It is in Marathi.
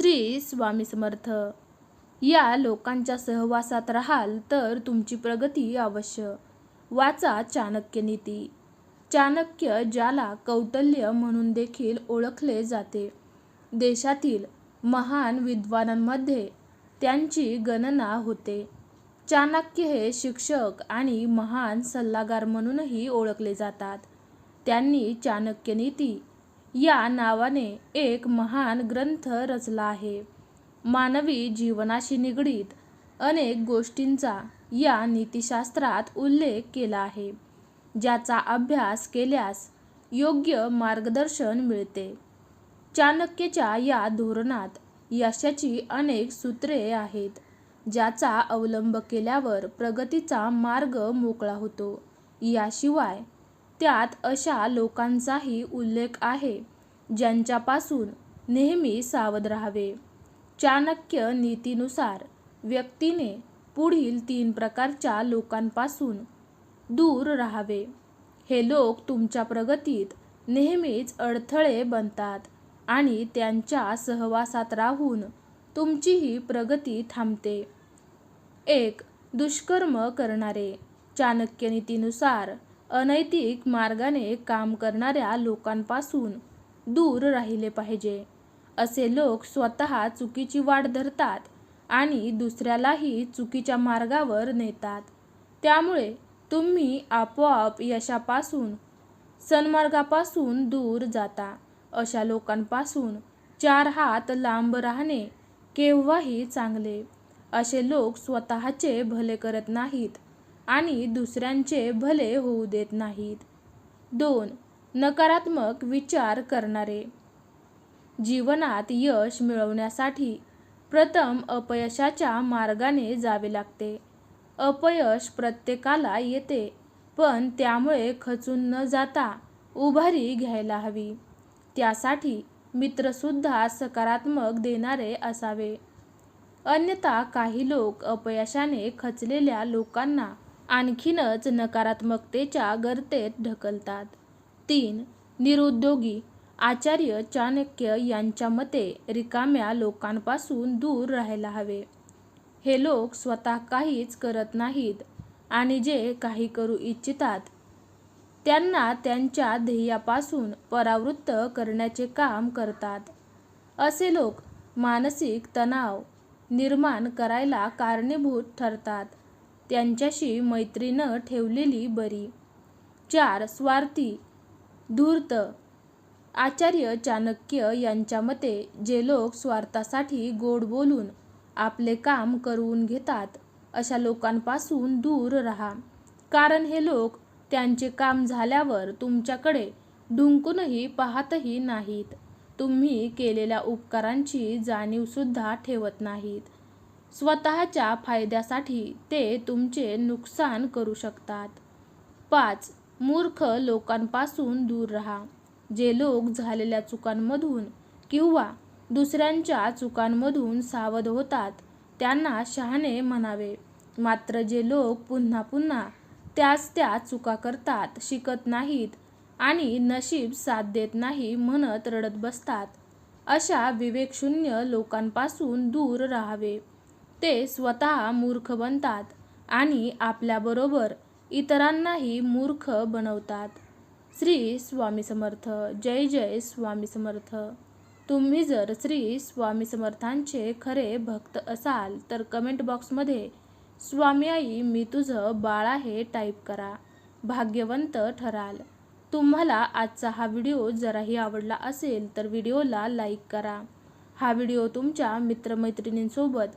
श्री स्वामी समर्थ. या लोकांच्या सहवासात राहाल तर तुमची प्रगती अवश्य. वाचा चाणक्य नीती. चाणक्य ज्याला कौटल्य म्हणून देखील ओळखले जाते. देशातील महान विद्वानांमध्ये त्यांची गणना होते. चाणक्य हे शिक्षक आणि महान सल्लागार म्हणूनही ओळखले जातात. त्यांनी चाणक्य नीती या नावाने एक महान ग्रंथ रचला आहे. मानवी जीवनाशी निगडीत अनेक गोष्टींचा या नीतिशास्त्रात उल्लेख केला आहे. ज्याचा अभ्यास केल्यास योग्य मार्गदर्शन मिळते. चाणक्यच्या या धोरणात यशाची अनेक सूत्रे आहेत. ज्याचा अवलंब केल्यावर प्रगतीचा मार्ग मोकळा होतो. याशिवाय त्यात अशा लोकांचाही उल्लेख आहे ज्यांच्यापासून नेहमी सावध राहावे. चाणक्य नीतीनुसार व्यक्तीने पुढील तीन प्रकारच्या लोकांपासून दूर राहावे. हे लोक तुमच्या प्रगतीत नेहमीच अडथळे बनतात आणि त्यांच्या सहवासात राहून तुमचीही प्रगती थांबते. एक दुष्कर्म करणारे चाणक्य नीतीनुसार अनैतिक मार्गाने काम करणाऱ्या लोकांपासून दूर राहिले पाहिजे. असे लोक स्वतः चुकीची वाट धरतात आणि दुसऱ्यालाही चुकीच्या मार्गावर नेतात. त्यामुळे तुम्ही आपोआप यशापासून सन्मार्गापासून दूर जाता. अशा लोकांपासून चार हात लांब राहणे केव्हाही चांगले. असे लोक स्वतःचे भले करत नाहीत. आणि दुसऱ्यांचे भले होऊ देत नाहीत. दोन नकारात्मक विचार करणारे. जीवनात यश मिळवण्यासाठी प्रथम अपयशाच्या मार्गाने जावे लागते. अपयश प्रत्येकाला येते पण त्यामुळे खचून न जाता उभारी घ्यायला हवी. त्यासाठी मित्रसुद्धा सकारात्मक देणारे असावे. अन्यथा काही लोक अपयशाने खचलेल्या लोकांना आणखीनच नकारात्मकतेच्या गर्तेत ढकलतात. तीन निरुद्योगी आचार्य चाणक्य यांच्या मते रिकाम्या लोकांपासून दूर राहायला हवे. हे लोक स्वतः काहीच करत नाहीत आणि जे काही करू इच्छितात त्यांना त्यांच्या ध्येयापासून परावृत्त करण्याचे काम करतात. असे लोक मानसिक तणाव निर्माण करायला कारणीभूत ठरतात. त्यांच्याशी मैत्री न ठेवलेली बरी. चार स्वार्थी धूर्त आचार्य चाणक्य यांच्या मते जे लोक स्वार्थासाठी गोड बोलून आपले काम करवून घेतात अशा लोकांपासून दूर राहा. कारण हे लोक त्यांचे काम झाल्यावर तुमच्याकडे डुंकूनही पाहतही नाहीत. तुम्ही केलेल्या उपकारांची जाणीवसुद्धा ठेवत नाहीत. स्वतःच्या फायद्यासाठी ते तुमचे नुकसान करू शकतात. पाच मूर्ख लोकांपासून दूर राहा. जे लोक झालेल्या चुकांमधून किंवा दुसऱ्यांच्या चुकांमधून सावध होतात त्यांना शहाणे म्हणावे. मात्र जे लोक पुन्हा पुन्हा त्याच त्या चुका करतात शिकत नाहीत आणि नशीब साथ देत नाही म्हणत रडत बसतात अशा विवेकशून्य लोकांपासून दूर राहावे. ते स्वतः मूर्ख बनतात आणि आपल्याबरोबर इतरांनाही मूर्ख बनवतात. श्री स्वामी समर्थ. जय जय स्वामी समर्थ. तुम्ही जर श्री स्वामी समर्थांचे खरे भक्त असाल तर कमेंट बॉक्समध्ये स्वामी आई मी तुझं बाळ आहे टाईप करा. भाग्यवंत ठराल. तुम्हाला आजचा हा व्हिडिओ जराही आवडला असेल तर व्हिडिओला लाईक करा. हा व्हिडिओ तुमच्या मित्रमैत्रिणींसोबत